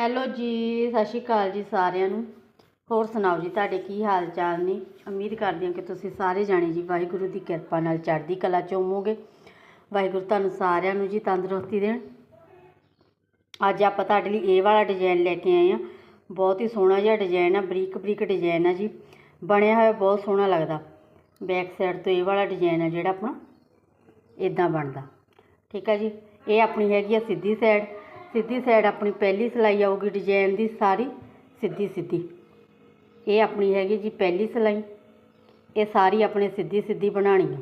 Hello ਜੀ, ਸਤਿ ਸ਼੍ਰੀ ਅਕਾਲ ਜੀ ਸਾਰਿਆਂ ਨੂੰ। ਹੋਰ ਸੁਣਾਓ ਜੀ, ਤੁਹਾਡੇ ਕੀ ਹਾਲ ਚਾਲ ਨੇ? ਉਮੀਦ ਕਰਦੀ ਹਾਂ ਕਿ ਤੁਸੀਂ ਸਾਰੇ ਜਾਣੇ ਜੀ ਵਾਹਿਗੁਰੂ ਦੀ ਕਿਰਪਾ ਨਾਲ ਚੜ੍ਹਦੀ ਕਲਾ ਚ ਹੋਵੋਗੇ। ਵਾਹਿਗੁਰੂ ਤੁਹਾਨੂੰ ਸਾਰਿਆਂ ਨੂੰ ਜੀ ਤੰਦਰੁਸਤੀ ਦੇਣ। ਅੱਜ ਆਪਾਂ ਤੁਹਾਡੇ ਲਈ ਇਹ ਵਾਲਾ ਡਿਜ਼ਾਈਨ ਲੈ ਕੇ ਆਏ ਆ ਬਹੁਤ ਹੀ ਸੋਹਣਾ ਜਿਹਾ ਡਿਜ਼ਾਈਨ ਆ ਬਰੀਕ ਬਰੀਕ ਡਿਜ਼ਾਈਨ ਆ ਜੀ। ਬਣਿਆ ਹੋਇਆ ਬਹੁਤ ਸੋਹਣਾ ਲੱਗਦਾ। ਬੈਕ ਸਾਈਡ ਤੋਂ ਇਹ ਵਾਲਾ ਡਿਜ਼ਾਈਨ ਆ ਜਿਹੜਾ ਆਪਣਾ ਇਦਾਂ ਬਣਦਾ। ਠੀਕ ਆ ਜੀ? ਇਹ ਆਪਣੀ ਹੈਗੀ ਆ ਸਿੱਧੀ ਸਾਈਡ ਸਿੱਧੀ ਸਾਈਡ ਆਪਣੀ ਪਹਿਲੀ ਸਿਲਾਈ ਆਊਗੀ ਡਿਜ਼ਾਈਨ ਦੀ ਸਾਰੀ ਸਿੱਧੀ ਸਿੱਧੀ। ਇਹ ਆਪਣੀ ਹੈਗੀ ਜੀ ਪਹਿਲੀ ਸਿਲਾਈ। ਇਹ ਸਾਰੀ ਆਪਣੇ ਸਿੱਧੀ ਸਿੱਧੀ ਬਣਾਉਣੀ ਆ।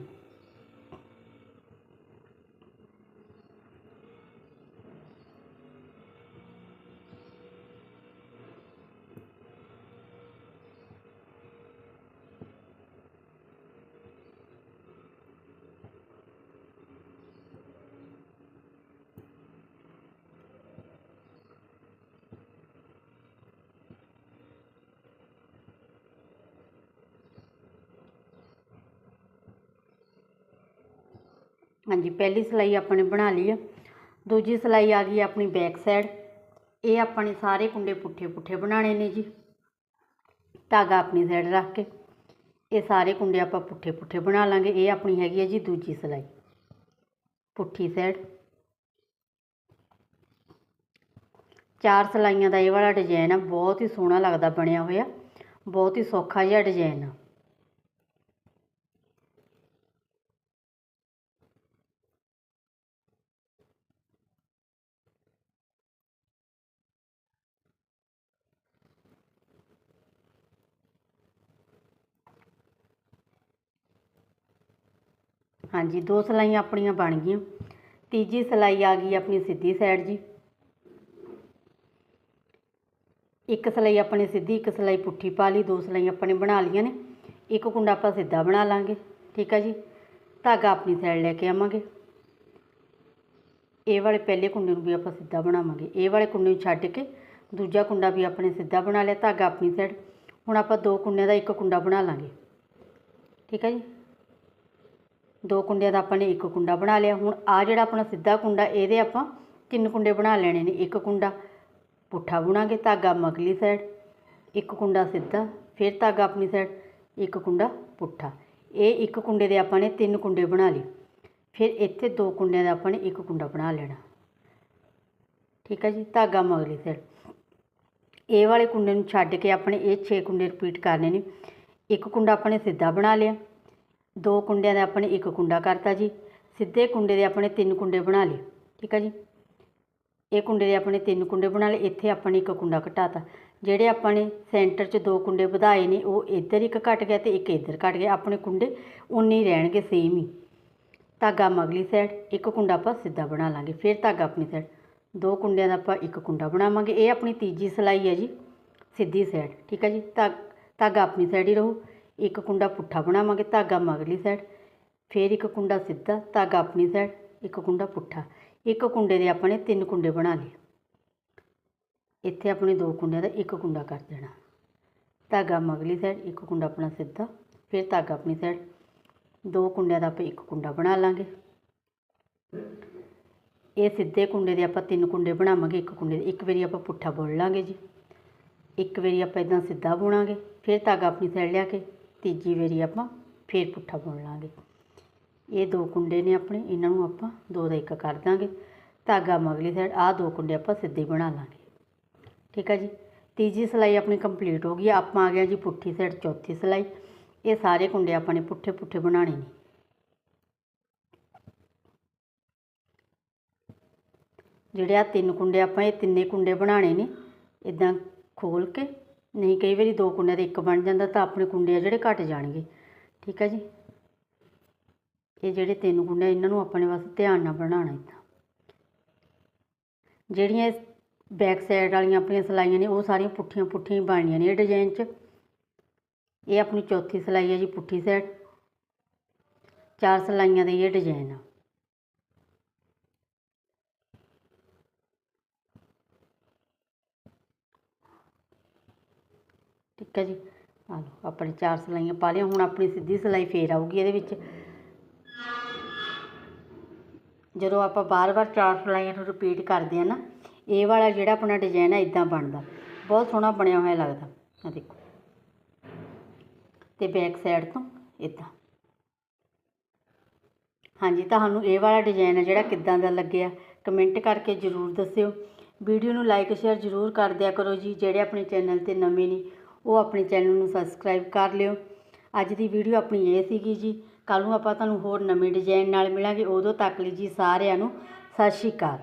ਹਾਂਜੀ, ਪਹਿਲੀ ਸਿਲਾਈ ਆਪਾਂ ਨੇ ਬਣਾ ਲਈ ਆ। ਦੂਜੀ ਸਿਲਾਈ ਆ ਗਈ ਆਪਣੀ ਬੈਕ ਸਾਈਡ ਇਹ ਆਪਾਂ ਨੇ ਸਾਰੇ ਕੁੰਡੇ ਪੁੱਠੇ ਪੁੱਠੇ ਬਣਾਉਣੇ ਨੇ ਜੀ। ਧਾਗਾ ਆਪਣੀ ਸਾਈਡ ਰੱਖ ਕੇ ਇਹ ਸਾਰੇ ਕੁੰਡੇ ਆਪਾਂ ਪੁੱਠੇ ਪੁੱਠੇ ਬਣਾ ਲਾਂਗੇ। ਇਹ ਆਪਣੀ ਹੈਗੀ ਹੈ ਜੀ ਦੂਜੀ ਸਿਲਾਈ। ਪੁੱਠੀ ਸਾਈਡ ਚਾਰ ਸਿਲਾਈਆਂ ਦਾ ਇਹ ਵਾਲਾ ਡਿਜ਼ਾਈਨ ਆ। ਬਹੁਤ ਹੀ ਸੋਹਣਾ ਲੱਗਦਾ, ਬਣਿਆ ਹੋਇਆ। ਬਹੁਤ ਹੀ ਸੌਖਾ ਜਿਹਾ ਡਿਜ਼ਾਈਨ ਆ। ਹਾਂਜੀ, ਦੋ ਸਿਲਾਈਆਂ ਆਪਣੀਆਂ ਬਣ ਗਈਆਂ। ਤੀਜੀ ਸਿਲਾਈ ਆ ਗਈ ਆਪਣੀ ਸਿੱਧੀ ਸਾਈਡ ਜੀ। ਇੱਕ ਸਿਲਾਈ ਆਪਣੀ ਸਿੱਧੀ, ਇੱਕ ਸਿਲਾਈ ਪੁੱਠੀ ਪਾ ਲਈ, ਦੋ ਸਿਲਾਈਆਂ ਆਪਾਂ ਨੇ ਬਣਾ ਲਈਆਂ ਨੇ। ਇੱਕ ਕੁੰਡਾ ਆਪਾਂ ਸਿੱਧਾ ਬਣਾ ਲਾਂਗੇ, ਠੀਕ ਹੈ ਜੀ? ਧਾਗਾ ਆਪਣੀ ਸਾਈਡ ਲੈ ਕੇ ਆਵਾਂਗੇ। ਇਹ ਵਾਲੇ ਪਹਿਲੇ ਕੁੰਡੇ ਨੂੰ ਵੀ ਆਪਾਂ ਸਿੱਧਾ ਬਣਾਵਾਂਗੇ। ਇਹ ਵਾਲੇ ਕੁੰਡੇ ਨੂੰ ਛੱਡ ਕੇ ਦੂਜਾ ਕੁੰਡਾ ਵੀ ਆਪਣੇ ਸਿੱਧਾ ਬਣਾ ਲਿਆ, ਧਾਗਾ ਆਪਣੀ ਸਾਈਡ ਹੁਣ ਆਪਾਂ ਦੋ ਕੁੰਡਿਆਂ ਦਾ ਇੱਕ ਕੁੰਡਾ ਬਣਾ ਲਾਂਗੇ। ਠੀਕ ਹੈ ਜੀ? ਦੋ ਕੁੰਡਿਆਂ ਦਾ ਆਪਾਂ ਨੇ ਇੱਕ ਕੁੰਡਾ ਬਣਾ ਲਿਆ। ਹੁਣ ਆ ਜਿਹੜਾ ਆਪਣਾ ਸਿੱਧਾ ਕੁੰਡਾ, ਇਹਦੇ ਆਪਾਂ ਤਿੰਨ ਕੁੰਡੇ ਬਣਾ ਲੈਣੇ ਨੇ। ਇੱਕ ਕੁੰਡਾ ਪੁੱਠਾ ਬੁਣਾਂਗੇ, ਧਾਗਾ ਮਗਲੀ ਸਾਈਡ ਇੱਕ ਕੁੰਡਾ ਸਿੱਧਾ, ਫਿਰ ਧਾਗਾ ਆਪਣੀ ਸਾਈਡ ਇੱਕ ਕੁੰਡਾ ਪੁੱਠਾ। ਇਹ ਇੱਕ ਕੁੰਡੇ ਦੇ ਆਪਾਂ ਨੇ ਤਿੰਨ ਕੁੰਡੇ ਬਣਾ ਲਏ। ਫਿਰ ਇੱਥੇ ਦੋ ਕੁੰਡਿਆਂ ਦਾ ਆਪਾਂ ਨੇ ਇੱਕ ਕੁੰਡਾ ਬਣਾ ਲੈਣਾ। ਠੀਕ ਹੈ ਜੀ, ਧਾਗਾ ਮਗਲੀ ਸਾਈਡ ਇਹ ਵਾਲੇ ਕੁੰਡੇ ਨੂੰ ਛੱਡ ਕੇ ਆਪਣੇ ਇਹ 6 ਕੁੰਡੇ ਰਿਪੀਟ ਕਰਨੇ ਨੇ। ਇੱਕ ਕੁੰਡਾ ਆਪਾਂ ਨੇ ਸਿੱਧਾ ਬਣਾ ਲਿਆ। ਦੋ ਕੁੰਡਿਆਂ ਦੇ ਆਪਣੇ ਇੱਕ ਕੁੰਡਾ ਕਰਤਾ ਜੀ, ਸਿੱਧੇ ਕੁੰਡੇ ਦੇ ਆਪਣੇ ਤਿੰਨ ਕੁੰਡੇ ਬਣਾ ਲਏ, ਠੀਕ ਹੈ ਜੀ? ਇਹ ਕੁੰਡੇ ਦੇ ਆਪਣੇ ਤਿੰਨ ਕੁੰਡੇ ਬਣਾ ਲਏ, ਇੱਥੇ ਆਪਾਂ ਨੇ ਇੱਕ ਕੁੰਡਾ ਘਟਾਤਾ। ਜਿਹੜੇ ਆਪਾਂ ਨੇ ਸੈਂਟਰ 'ਚ ਦੋ ਕੁੰਡੇ ਵਧਾਏ ਨੇ, ਉਹ ਇੱਧਰ ਇੱਕ ਘਟ ਗਿਆ ਤੇ ਇੱਕ ਇੱਧਰ ਘਟ ਗਿਆ। ਆਪਣੇ ਕੁੰਡੇ ਉਨੇ ਹੀ ਰਹਿਣਗੇ ਸੇਮ ਹੀ। ਧਾਗਾ ਮਗਲੀ ਸਾਈਡ ਇੱਕ ਕੁੰਡਾ ਆਪਾਂ ਸਿੱਧਾ ਬਣਾ ਲਾਂਗੇ, ਫਿਰ ਧਾਗਾ ਆਪਣੀ ਸਾਈਡ ਦੋ ਕੁੰਡਿਆਂ ਦਾ ਆਪਾਂ ਇੱਕ ਕੁੰਡਾ ਬਣਾਵਾਂਗੇ। ਇਹ ਆਪਣੀ ਤੀਜੀ ਸਿਲਾਈ ਹੈ ਜੀ, ਸਿੱਧੀ ਸਾਈਡ ਠੀਕ ਹੈ ਜੀ? ਧਾ ਧਾਗਾ ਆਪਣੀ ਸਾਈਡ ਹੀ ਰਹੂ। ਇੱਕ ਕੁੰਡਾ ਪੁੱਠਾ ਬਣਾਵਾਂਗੇ, ਧਾਗਾ ਮਗਲੀ ਸਾਈਡ ਫਿਰ ਇੱਕ ਕੁੰਡਾ ਸਿੱਧਾ, ਧਾਗਾ ਆਪਣੀ ਸਾਈਡ ਇੱਕ ਕੁੰਡਾ ਪੁੱਠਾ। ਇੱਕ ਕੁੰਡੇ ਦੇ ਆਪਾਂ ਨੇ ਤਿੰਨ ਕੁੰਡੇ ਬਣਾ ਲਏ। ਇੱਥੇ ਆਪਣੇ ਦੋ ਕੁੰਡਿਆਂ ਦਾ ਇੱਕ ਕੁੰਡਾ ਕਰ ਦੇਣਾ। ਧਾਗਾ ਮਗਲੀ ਸਾਈਡ ਇੱਕ ਕੁੰਡਾ ਆਪਣਾ ਸਿੱਧਾ, ਫਿਰ ਧਾਗਾ ਆਪਣੀ ਸਾਈਡ ਦੋ ਕੁੰਡਿਆਂ ਦਾ ਆਪਾਂ ਇੱਕ ਕੁੰਡਾ ਬਣਾ ਲਾਂਗੇ। ਇਹ ਸਿੱਧੇ ਕੁੰਡੇ ਦੇ ਆਪਾਂ ਤਿੰਨ ਕੁੰਡੇ ਬਣਾਵਾਂਗੇ, ਇੱਕ ਕੁੰਡੇ ਦੇ ਇੱਕ ਵਾਰੀ ਆਪਾਂ ਪੁੱਠਾ ਬੁਣ ਲਾਂਗੇ ਜੀ। ਇੱਕ ਵਾਰੀ ਆਪਾਂ ਇਦਾਂ ਸਿੱਧਾ ਬੁਣਾਂਗੇ, ਫਿਰ ਧਾਗਾ ਆਪਣੀ ਸਾਈਡ ਲਿਆ ਕੇ ਤੀਜੀ ਵਾਰੀ ਆਪਾਂ ਫੇਰ ਪੁੱਠਾ ਬੁਣ ਲਾਂਗੇ। ਇਹ ਦੋ ਕੁੰਡੇ ਨੇ ਆਪਣੇ, ਇਹਨਾਂ ਨੂੰ ਆਪਾਂ ਦੋ ਦਾ ਇੱਕ ਕਰ ਦਾਂਗੇ। ਧਾਗਾ ਮਗਲੀ ਸਾਈਡ ਆਹ ਦੋ ਕੁੰਡੇ ਆਪਾਂ ਸਿੱਧੇ ਬਣਾ ਲਾਂਗੇ। ਠੀਕ ਹੈ ਜੀ? ਤੀਜੀ ਸਿਲਾਈ ਆਪਣੀ ਕੰਪਲੀਟ ਹੋ ਗਈ ਆਪਾਂ ਆ ਗਿਆ ਜੀ ਪੁੱਠੀ ਸਾਈਡ ਚੌਥੀ ਸਿਲਾਈ। ਇਹ ਸਾਰੇ ਕੁੰਡੇ ਆਪਾਂ ਨੇ ਪੁੱਠੇ ਪੁੱਠੇ ਬਣਾਉਣੇ ਨੇ। ਜਿਹੜੇ ਆ ਤਿੰਨ ਕੁੰਡੇ ਆਪਾਂ, ਇਹ ਤਿੰਨੇ ਕੁੰਡੇ ਬਣਾਉਣੇ ਨੇ। ਇਦਾਂ ਖੋਲ ਕੇ ਨਹੀਂ ਕਈ ਵਾਰੀ ਦੋ ਕੁੰਡਿਆਂ ਦੇ ਇੱਕ ਬਣ ਜਾਂਦਾ ਤਾਂ ਆਪਣੇ ਕੁੰਡੇ ਆ ਜਿਹੜੇ ਘਟ ਜਾਣਗੇ। ਠੀਕ ਹੈ ਜੀ? ਇਹ ਜਿਹੜੇ ਤਿੰਨ ਕੁੰਡੇ ਆ, ਇਹਨਾਂ ਨੂੰ ਆਪਣੇ ਵਾਸਤੇ ਧਿਆਨ ਨਾਲ ਬਣਾਉਣਾ ਇੱਦਾਂ। ਜਿਹੜੀਆਂ ਬੈਕ ਸਾਈਡ ਵਾਲੀਆਂ ਆਪਣੀਆਂ ਸਿਲਾਈਆਂ ਨੇ ਉਹ ਸਾਰੀਆਂ ਪੁੱਠੀਆਂ ਪੁੱਠੀਆਂ ਹੀ ਬਣਨੀਆਂ ਨੇ ਇਹ ਡਿਜ਼ਾਈਨ 'ਚ। ਇਹ ਆਪਣੀ ਚੌਥੀ ਸਿਲਾਈ ਹੈ ਜੀ ਪੁੱਠੀ ਸਾਈਡ। ਚਾਰ ਸਿਲਾਈਆਂ ਦੇ ਇਹ ਡਿਜ਼ਾਈਨ ਆ। ਠੀਕ ਹੈ ਜੀ। ਆ ਲਓ, ਆਪਣੇ ਚਾਰ ਸਿਲਾਈਆਂ ਪਾ ਲਈਆਂ, ਹੁਣ ਆਪਣੀ ਸਿੱਧੀ ਸਿਲਾਈ ਫੇਰ ਆਊਗੀ ਇਹਦੇ ਵਿੱਚ। ਜਦੋਂ ਆਪਾਂ ਬਾਰ-ਬਾਰ ਚਾਰ ਸਿਲਾਈਆਂ ਨੂੰ ਰਿਪੀਟ ਕਰਦੇ ਆ ਨਾ, ਇਹ ਵਾਲਾ ਜਿਹੜਾ ਆਪਣਾ ਡਿਜ਼ਾਈਨ ਹੈ ਇਦਾਂ ਬਣਦਾ। ਬਹੁਤ ਸੋਹਣਾ ਬਣਿਆ ਹੋਇਆ ਲੱਗਦਾ। ਆ ਦੇਖੋ। ਤੇ ਬੈਕ ਸਾਈਡ ਤੋਂ ਇਦਾਂ ਹਾਂਜੀ, ਤੁਹਾਨੂੰ ਇਹ ਵਾਲਾ ਡਿਜ਼ਾਈਨ ਹੈ ਜਿਹੜਾ ਕਿੱਦਾਂ ਦਾ ਲੱਗਿਆ ਕਮੈਂਟ ਕਰਕੇ ਜ਼ਰੂਰ ਦੱਸਿਓ। ਵੀਡੀਓ ਨੂੰ ਲਾਈਕ ਸ਼ੇਅਰ ਜ਼ਰੂਰ ਕਰ ਦਿਆ ਕਰੋ ਜੀ, ਜਿਹੜੇ ਆਪਣੇ ਚੈਨਲ ਤੇ ਨਵੇਂ ਨੇ ਉਹ ਆਪਣੇ ਚੈਨਲ ਨੂੰ ਸਬਸਕ੍ਰਾਈਬ ਕਰ ਲਿਓ। ਅੱਜ ਦੀ ਵੀਡੀਓ ਆਪਣੀ ਇਹ ਸੀਗੀ ਜੀ। ਕੱਲ ਨੂੰ ਆਪਾਂ ਤੁਹਾਨੂੰ ਹੋਰ ਨਵੇਂ ਡਿਜ਼ਾਈਨ ਨਾਲ ਮਿਲਾਂਗੇ। ਉਦੋਂ ਤੱਕ ਲਈ ਜੀ ਸਾਰਿਆਂ ਨੂੰ ਸਤਿ ਸ਼੍ਰੀ ਅਕਾਲ।